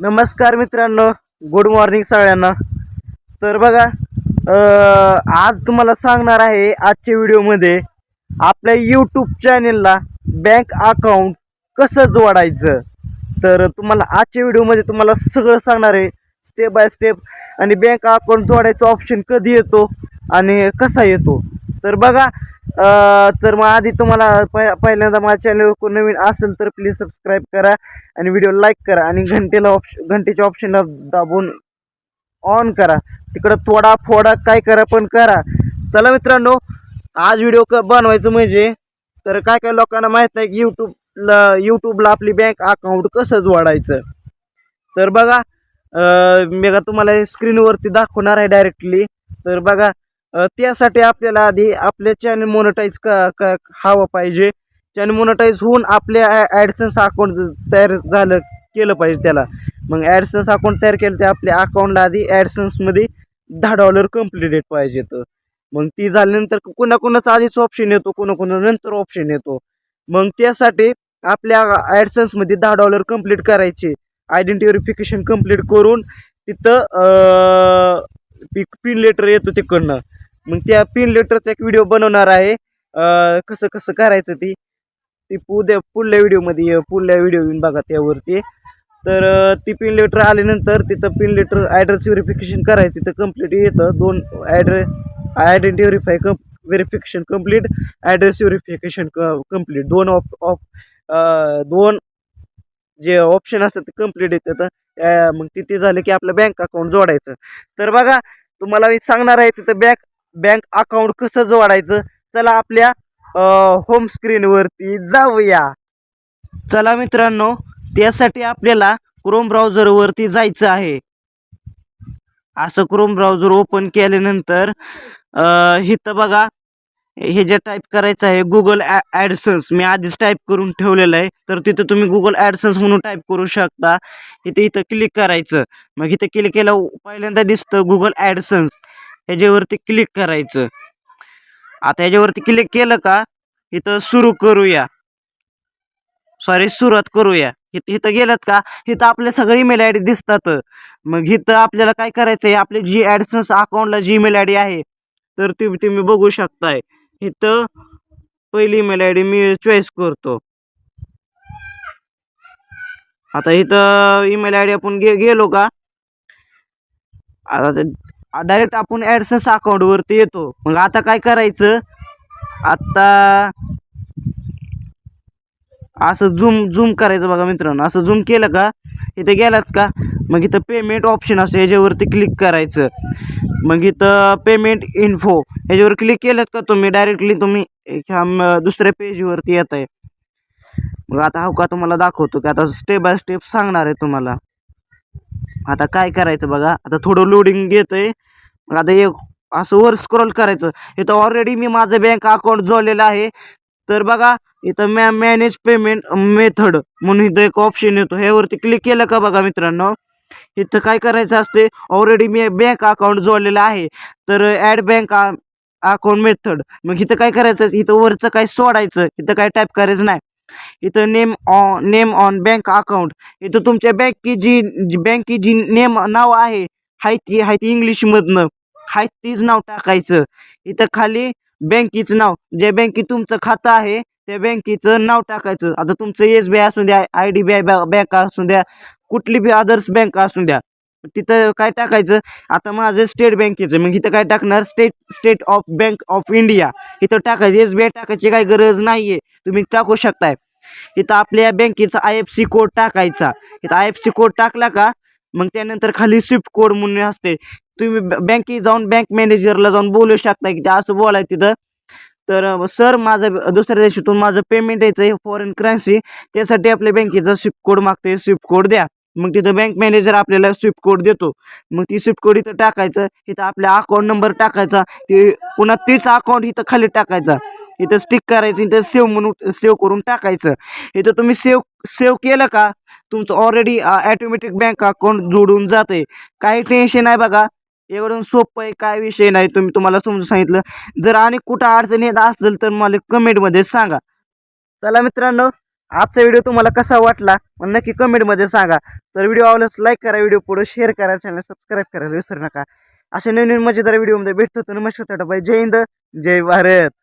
नमस्कार मित्रांनो good morning सगळ्यांना. तर बघा आज तुम्हाला सांगणार आहे आजच्या व्हिडिओमध्ये आपल्या यूट्यूब चॅनेलला बँक अकाउंट कसं जोडायचं. तर तुम्हाला आजच्या व्हिडिओमध्ये तुम्हाला सगळं सांगणार आहे स्टेप बाय स्टेप आणि बँक अकाउंट जोडायचं ऑप्शन कधी येतो आणि कसा येतो. तर बघा तर मग आधी तुम्हाला पहिल्यांदा माझ्या चॅनलवर कोण नवीन असेल तर प्लीज सबस्क्राईब करा आणि व्हिडिओ लाईक करा आणि घंटेला ऑप्शन घंटेच्या ऑप्शनला दाबून ऑन करा. तिकडं थोडा फोडा काय करा पण करा. चला मित्रांनो आज व्हिडिओ क बनवायचं म्हणजे तर काय काय लोकांना माहीत नाही की यूट्यूबला यूट्यूबला आपली बँक अकाउंट कसं जोडायचं. तर बघा मी का तुम्हाला स्क्रीनवरती दाखवणार आहे डायरेक्टली तर बघा त्यासाठी आपल्याला आधी आपले चॅनल मोनटाईज का का हवं पाहिजे. चॅनल मोनटाईज होऊन आपल्या ॲडसन्स अकाउंट तयार झालं केलं पाहिजे त्याला. मग ॲडसन्स अकाउंट तयार केलं ते आपल्या अकाउंटला आधी ॲडसन्समध्ये दहा डॉलर कंप्लीटेड पाहिजे तर. मग ती झाल्यानंतर कोणाकोणाचा आधीच ऑप्शन येतो कोणाकोणा नंतर ऑप्शन येतो. मग त्यासाठी आपल्या ॲडसन्समध्ये दहा डॉलर कंप्लीट करायचे. आयडेंटिटी व्हेरिफिकेशन कंप्लीट करून तिथं पि पिन लेटर येतो तिकडनं. मग त्या पिन लेटरचा एक व्हिडिओ बनवणार आहे. कसं कसं करायचं ती ती पुद्या पुढल्या व्हिडिओमध्ये पुढल्या व्हिडिओ येऊन बघा त्यावरती. तर ती पिन लेटर आल्यानंतर तिथं पिन लेटर ॲड्रेस व्हेरिफिकेशन करायचं तिथं कंप्लीट येतं. दोन ॲड्रेस आयडेंटि व्हेरीफाय कं व्हेरिफिकेशन कंप्लीट ॲड्रेस व्हेरिफिकेशन क कंप्लीट दोन ऑप ऑप दोन जे ऑप्शन असतात ते कंप्लीट येतात. त्या- मग तिथे झालं की आपलं बँक अकाउंट जोडायचं. तर बघा तुम्हाला मी सांगणार आहे तिथं बँक बँक अकाउंट कसं जोडायचं? चला आपल्या होम स्क्रीनवरती जाऊया. चला मित्रांनो त्यासाठी आपल्याला क्रोम ब्राउझरवरती जायचं आहे. असं क्रोम ब्राउझर ओपन केल्यानंतर इथं बघा हे जे टाईप करायचं आहे गुगल ॲडसन्स मी आधीच टाईप करून ठेवलेलं आहे तर तिथं तुम्ही गुगल ॲडसन्स म्हणून टाईप करू शकता. इथे इथं क्लिक करायचं. मग इथं क्लिक केलं पहिल्यांदा दिसतं गुगल ॲडसन्स ह्याच्यावरती क्लिक करायचं. आता ह्याच्यावरती क्लिक केलं का इथं सुरू करूया. सॉरी सुरुवात करूया. इथं इथं गेलात का इथं आपले सगळे ईमेल आय डी दिसतात. मग इथं आपल्याला काय करायचं आहे आपली जी ॲडसन्स अकाउंटला जी ईमेल आय डी आहे तर ती तुम्ही बघू शकताय. इथं पहिली ईमेल आय डी मी चॉईस करतो. आता इथं ईमेल आय डी आपण गे गेलो का? आता डायरेक्ट आपण ॲडसन्स अकाउंटवरती येतो. मग आता काय करायचं? आता असं झूम झूम करायचं बघा मित्रांनो. असं झूम केलं का? इथं गेलात का? मग इथं पेमेंट ऑप्शन असतं याच्यावरती क्लिक करायचं. मग इथं पेमेंट इन्फो ह्याच्यावर क्लिक केलं का तुम्ही? डायरेक्टली तुम्ही ह्या दुसऱ्या पेजवरती येत आहे मग आता हो का तुम्हाला दाखवतो की आता स्टेप बाय स्टेप सांगणार आहे तुम्हाला. आता काय करायचं बघा? आता थोडं लोडिंग घेतोय. आहे आता एक असं वर स्क्रॉल करायचं. इथं ऑलरेडी मी माझं बँक अकाउंट जोडलेलं आहे. तर बघा इथं मॅ मॅनेज पेमेंट मेथड म्हणून इथं एक ऑप्शन येतो. ह्यावरती क्लिक केलं का बघा मित्रांनो? इथं काय करायचं असते ऑलरेडी मी बँक अकाउंट जोडलेलं आहे. तर ॲड बँक अकाउंट मेथड मग इथं काय करायचं? इथं वरचं काय सोडायचं? इथं काय टाईप करायचं नाही. इथं name on name on bank account. इथं तुमच्या बँकची जी जी बँकची जी नेम नाव आहे हाय ती हाय ती इंग्लिशमधनं हाय तीच नाव टाकायचं. इथं खाली बँकेचं नाव ज्या बँकेत तुमचं खातं आहे त्या बँकेचं नाव टाकायचं. आता तुमचं एस बी आय असू द्या I D B I bank असू द्या कुठली बी अदर्स बँक असू द्या तिथं काय टाकायचं? आता माझं स्टेट बँकेचं मग इथं काय टाकणार? State state of bank of India इथं टाकायचं. एस बी आय टाकायची काय गरज नाही आहे तुम्ही टाकू शकताय. इथं आपल्या बँकेचा आय एफ सी कोड टाकायचा. इथं आय एफ सी कोड टाकला का? मग त्यानंतर खाली स्विफ्ट कोड म्हणून असते. तुम्ही बँकेत जाऊन बँक मॅनेजरला जाऊन बोलू शकता की ते असं बोलाय तिथं. तर सर माझं दुसऱ्या देशातून माझं पेमेंट यायचं आहे. फॉरेन करन्सी त्यासाठी आपल्या बँकेचा स्विफ्ट कोड मागते स्विफ्ट कोड द्या. मग तिथं बँक मॅनेजर आपल्याला स्विफ्ट कोड देतो. मग ती स्विफ्ट कोड इथं टाकायचं इथं आपल्या अकाउंट नंबर टाकायचा ते पुन्हा तीच अकाउंट इथं खाली टाकायचा. इथं स्टिक करायचं इथं सेव्ह म्हणून सेव्ह करून टाकायचं. इथं तुम्ही सेव्ह सेव्ह केलं का तुमचं ऑलरेडी ॲटोमॅटिक बँक अकाउंट जोडून जाते काही टेन्शन आहे बघा. एवढं सोपं आहे काय विषय नाही. तुम्ही तुम्हाला समजून सांगितलं. जर आणि कुठं अडचण येत असेल तर मला कमेंटमध्ये सांगा. चला मित्रांनो आजचा व्हिडिओ तुम्हाला कसा वाटला मग नक्की कमेंटमध्ये सांगा. तर व्हिडिओ आवडल्यास लाईक करा व्हिडिओ पुढे शेअर करा चॅनल सबस्क्राईब करायला विसरू नका. अशा नवीन नवीन मजेदार व्हिडिओमध्ये भेटतो. तर नमस्कार बाय. जय हिंद जय भारत.